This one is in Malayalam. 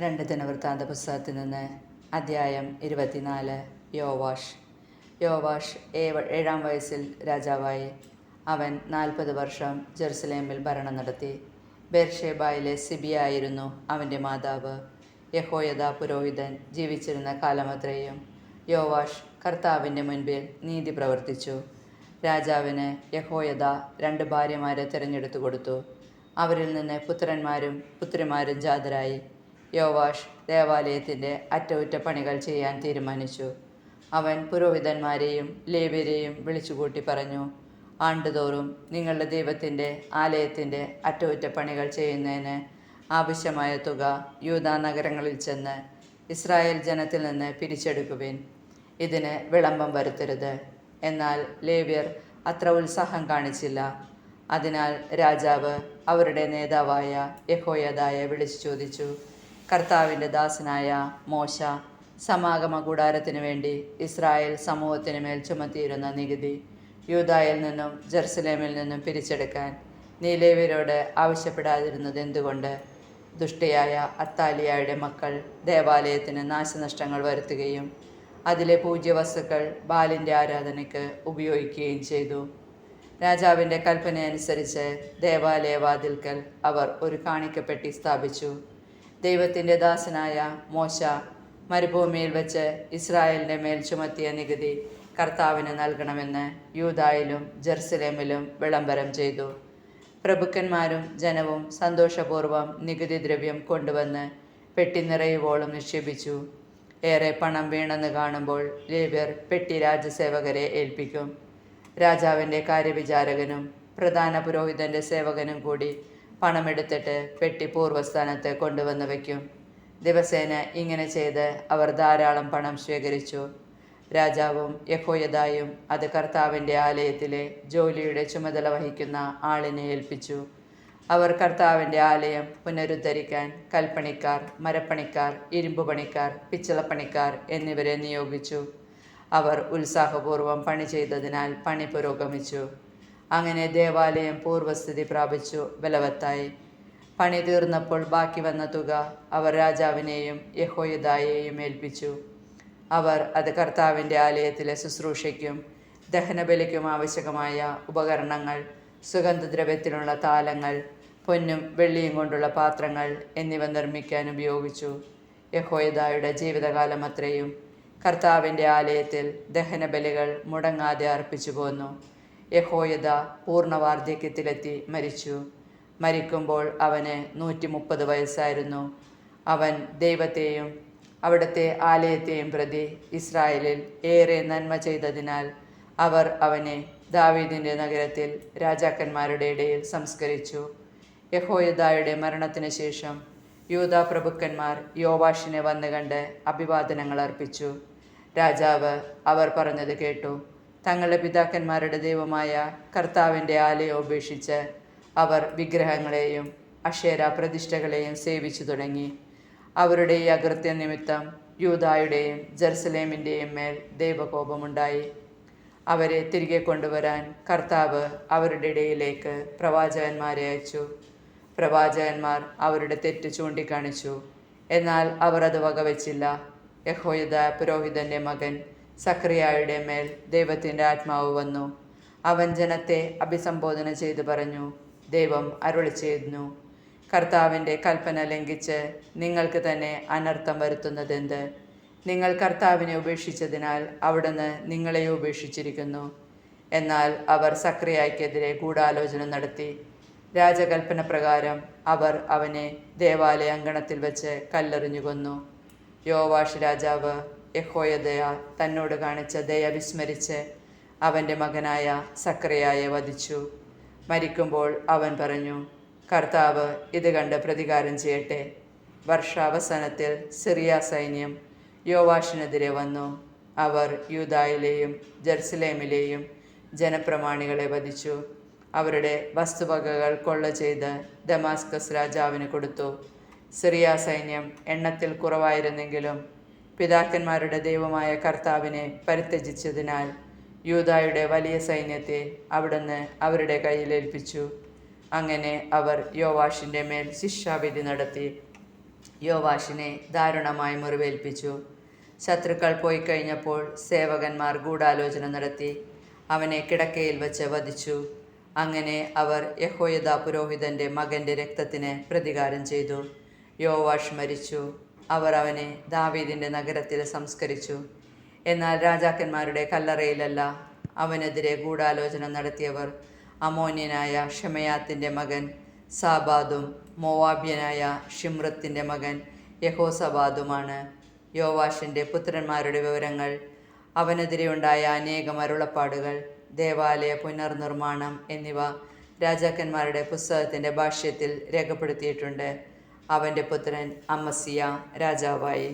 രണ്ട് ദിനവൃത്താന്ത പുസ്തകത്തിൽ നിന്ന് അധ്യായം ഇരുപത്തിനാല് യോവാഷ്. യോവാഷ് ഏഴാം വയസ്സിൽ രാജാവായി. അവൻ നാൽപ്പത് വർഷം ജെറുസലേമിൽ ഭരണം നടത്തി. ബെർഷേബായിലെ സിബിയായിരുന്നു അവന്റെ മാതാവ്. യഹോയദ പുരോഹിതൻ ജീവിച്ചിരുന്ന കാലമത്രയും യോവാഷ് കർത്താവിന്റെ മുൻപിൽ നീതി പ്രവർത്തിച്ചു. രാജാവിന് യഹോയദ രണ്ട് ഭാര്യമാരെ തിരഞ്ഞെടുത്തു കൊടുത്തു. അവരിൽ നിന്ന് പുത്രന്മാരും പുത്രിമാരും ജാതരായി. യോവാഷ് ദേവാലയത്തിന്റെ അറ്റകുറ്റപ്പണികൾ ചെയ്യാൻ തീരുമാനിച്ചു. അവൻ പുരോഹിതന്മാരെയും ലേവ്യരെയും വിളിച്ചുകൂട്ടി പറഞ്ഞു ആണ്ടുതോറും നിങ്ങളുടെ ദൈവത്തിന്റെ ആലയത്തിന്റെ അറ്റകുറ്റപ്പണികൾ ചെയ്യുന്നതിന് ആവശ്യമായ തുക യൂതാ നഗരങ്ങളിൽ ചെന്ന് ഇസ്രായേൽ ജനത്തിൽ നിന്ന് പിരിച്ചെടുക്കുവിൻ. ഇതിന് വിളംബം വരുത്തരുത്. എന്നാൽ ലേവ്യർ അത്ര ഉത്സാഹം കാണിച്ചില്ല. അതിനാൽ രാജാവ് അവരുടെ നേതാവായ യഹോയദായെ വിളിച്ചു ചോദിച്ചു കർത്താവിന്റെ ദാസനായ മോശ സമാഗമ കൂടാരത്തിനു വേണ്ടി ഇസ്രായേൽ സമൂഹത്തിന് മേൽ ചുമത്തിയിരുന്ന നികുതി യൂതായിൽ നിന്നും ജെറുസലേമിൽ നിന്നും പിരിച്ചെടുക്കാൻ നീലേവരോട് ആവശ്യപ്പെടാതിരുന്നത് എന്തുകൊണ്ട്? ദുഷ്ടയായ അത്താലിയായുടെ മക്കൾ ദേവാലയത്തിന് നാശനഷ്ടങ്ങൾ വരുത്തുകയും അതിലെ പൂജ്യവസ്തുക്കൾ ബാലിന്റെ ആരാധനയ്ക്ക് ഉപയോഗിക്കുകയും ചെയ്തു. രാജാവിന്റെ കൽപ്പനയനുസരിച്ച് ദേവാലയവാതിൽക്കൽ അവർ ഒരു കാണിക്കപ്പെട്ടി സ്ഥാപിച്ചു. ദൈവത്തിന്റെ ദാസനായ മോശ മരുഭൂമിയിൽ വെച്ച് ഇസ്രായേലിന്റെ മേൽ ചുമത്തിയ നികുതി കർത്താവിന് നൽകണമെന്ന് യൂതായിലും ജെറുസലേമിലും വിളംബരം ചെയ്തു. പ്രഭുക്കന്മാരും ജനവും സന്തോഷപൂർവം നികുതി ദ്രവ്യം കൊണ്ടുവന്ന് പെട്ടി നിറയുവോളം നിക്ഷേപിച്ചു. ഏറെ പണം വീണെന്ന് കാണുമ്പോൾ ലേവ്യർ പെട്ടി രാജസേവകരെ ഏൽപ്പിക്കും. രാജാവിന്റെ കാര്യവിചാരകനും പ്രധാന പുരോഹിതന്റെ സേവകനും കൂടി പണമെടുത്തിട്ട് പെട്ടി പൂർവസ്ഥാനത്ത് കൊണ്ടുവന്ന് വയ്ക്കും. ദിവസേന ഇങ്ങനെ ചെയ്ത് അവർ ധാരാളം പണം സ്വീകരിച്ചു രാജാവും യഹോയദായും അത് കർത്താവിന്റെ ആലയത്തിലെ ജോലിയുടെ ചുമതല വഹിക്കുന്ന ആളിനെ ഏൽപ്പിച്ചു. അവർ കർത്താവിന്റെ ആലയം പുനരുദ്ധരിക്കാൻ കൽപ്പണിക്കാർ മരപ്പണിക്കാർ ഇരുമ്പുപണിക്കാർ പിച്ചളപ്പണിക്കാർ എന്നിവരെ നിയോഗിച്ചു. അവർ ഉത്സാഹപൂർവം പണി ചെയ്തതിനാൽ പണി പുരോഗമിച്ചു. അങ്ങനെ ദേവാലയം പൂർവസ്ഥിതി പ്രാപിച്ചു ബലവത്തായി. പണി തീർന്നപ്പോൾ ബാക്കി വന്ന തുക അവർ രാജാവിനെയും യഹോയുദായെയും ഏൽപ്പിച്ചു. അവർ അത് കർത്താവിന്റെ ആലയത്തിലെ ശുശ്രൂഷയ്ക്കും ദഹനബലിക്കും ആവശ്യമായ ഉപകരണങ്ങൾ സുഗന്ധദ്രവ്യത്തിനുള്ള താലങ്ങൾ പൊന്നും വെള്ളിയും കൊണ്ടുള്ള പാത്രങ്ങൾ എന്നിവ നിർമ്മിക്കാൻ ഉപയോഗിച്ചു. യഹോയദായുടെ ജീവിതകാലം അത്രയും കർത്താവിന്റെ ആലയത്തിൽ ദഹനബലികൾ മുടങ്ങാതെ അർപ്പിച്ചു പോന്നു. യഹോയദ പൂർണവാർദ്ധക്യത്തിലെത്തി മരിച്ചു. മരിക്കുമ്പോൾ അവന് നൂറ്റി മുപ്പത് വയസ്സായിരുന്നു. അവൻ ദൈവത്തെയും അവിടുത്തെ ആലയത്തെയും പ്രതി ഇസ്രായേലിൽ ഏറെ നന്മ ചെയ്തതിനാൽ അവർ അവനെ ദാവീദിന്റെ നഗരത്തിൽ രാജാക്കന്മാരുടെ ഇടയിൽ സംസ്കരിച്ചു. യഹോയദായുടെ മരണത്തിന് ശേഷം യൂതാ പ്രഭുക്കന്മാർ യോവാഷിനെ വന്നുകണ്ട് അഭിവാദനങ്ങൾ അർപ്പിച്ചു. രാജാവ് അവർ പറഞ്ഞത് കേട്ടു. തങ്ങളുടെ പിതാക്കന്മാരുടെ ദൈവമായ കർത്താവിന്റെ ആലയം ഉപേക്ഷിച്ച് അവർ വിഗ്രഹങ്ങളെയും അക്ഷേര പ്രതിഷ്ഠകളെയും സേവിച്ചു തുടങ്ങി. അവരുടെ ഈ അകൃത്യ നിമിത്തം യൂതായുടെയും ജെറുസലേമിന്റെയും മേൽ ദൈവകോപമുണ്ടായി. അവരെ തിരികെ കൊണ്ടുവരാൻ കർത്താവ് അവരുടെ ഇടയിലേക്ക് പ്രവാചകന്മാരെ അയച്ചു. പ്രവാചകന്മാർ അവരുടെ തെറ്റ് ചൂണ്ടിക്കാണിച്ചു. എന്നാൽ അവർ അത് വകവച്ചില്ല. യഹോയദ പുരോഹിതന്റെ മകൻ സക്രിയായുടെ മേൽ ദൈവത്തിന്റെ ആത്മാവ് വന്നു. അവൻ ജനത്തെ അഭിസംബോധന ചെയ്തു പറഞ്ഞു ദൈവം അരുളി ചെയ്യുന്നു. കർത്താവിന്റെ കൽപ്പന ലംഘിച്ച് നിങ്ങൾക്ക് തന്നെ അനർത്ഥം വരുത്തുന്നതെന്ത്? നിങ്ങൾ കർത്താവിനെ ഉപേക്ഷിച്ചതിനാൽ അവിടുന്ന് നിങ്ങളെ ഉപേക്ഷിച്ചിരിക്കുന്നു. എന്നാൽ അവർ സക്രിയായ്ക്കെതിരെ ഗൂഢാലോചന നടത്തി. രാജകൽപ്പന പ്രകാരം അവർ അവനെ ദേവാലയ അങ്കണത്തിൽ വെച്ച് കല്ലെറിഞ്ഞു കൊന്നു. യോവാഷ് രാജാവ് യഹോയദയ തന്നോട് കാണിച്ച ദയ വിസ്മരിച്ച് അവന്റെ മകനായ സക്രയായ വധിച്ചു. മരിക്കുമ്പോൾ അവൻ പറഞ്ഞു കർത്താവ് ഇത് കണ്ട് പ്രതികാരം ചെയ്യട്ടെ. വർഷാവസാനത്തിൽ സിറിയ സൈന്യം യോവാഷിനെതിരെ വന്നു. അവർ യൂതായിലെയും ജെറുസലേമിലെയും ജനപ്രമാണികളെ വധിച്ചു. അവരുടെ വസ്തുവകകൾ കൊള്ള ചെയ്ത് ദമാസ്കസ് രാജാവിന് കൊടുത്തു. സിറിയ സൈന്യം എണ്ണത്തിൽ കുറവായിരുന്നെങ്കിലും പിതാക്കന്മാരുടെ ദൈവമായ കർത്താവിനെ പരിത്യജിച്ചതിനാൽ യൂതായുടെ വലിയ സൈന്യത്തെ അവിടുന്ന് അവരുടെ കയ്യിലേൽപ്പിച്ചു അങ്ങനെ അവർ യോവാഷിന്റെ മേൽ ശിക്ഷാവിധി നടത്തി. യോവാഷിനെ ദാരുണമായി മുറിവേൽപ്പിച്ചു. ശത്രുക്കൾ പോയി കഴിഞ്ഞപ്പോൾ സേവകന്മാർ ഗൂഢാലോചന നടത്തി. അവനെ കിടക്കയിൽ വച്ച് വധിച്ചു. അങ്ങനെ അവർ യഹോയദ പുരോഹിതന്റെ മകന്റെ രക്തത്തിന് പ്രതികാരം ചെയ്തു. യോവാഷ് മരിച്ചു. അവർ അവനെ ദാവീദിന്റെ നഗരത്തിൽ സംസ്കരിച്ചു. എന്നാൽ രാജാക്കന്മാരുടെ കല്ലറയിലല്ല അവനെതിരെ ഗൂഢാലോചന നടത്തിയവർ. അമോന്യനായ ഷെമയാത്തിന്റെ മകൻ സാബാദും മോവാബ്യനായ ഷിമ്രത്തിന്റെ മകൻ യഹോസബാദുമാണ്. യോവാഷിന്റെ പുത്രന്മാരുടെ വിവരങ്ങൾ. അവനെതിരെയുണ്ടായ അനേകം അരുളപ്പാടുകൾ ദേവാലയ പുനർനിർമ്മാണം എന്നിവ രാജാക്കന്മാരുടെ പുസ്തകത്തിന്റെ ഭാഷ്യത്തിൽ രേഖപ്പെടുത്തിയിട്ടുണ്ട്. അവന്റെ പുത്രൻ അമ്മസിയ രാജാവായി.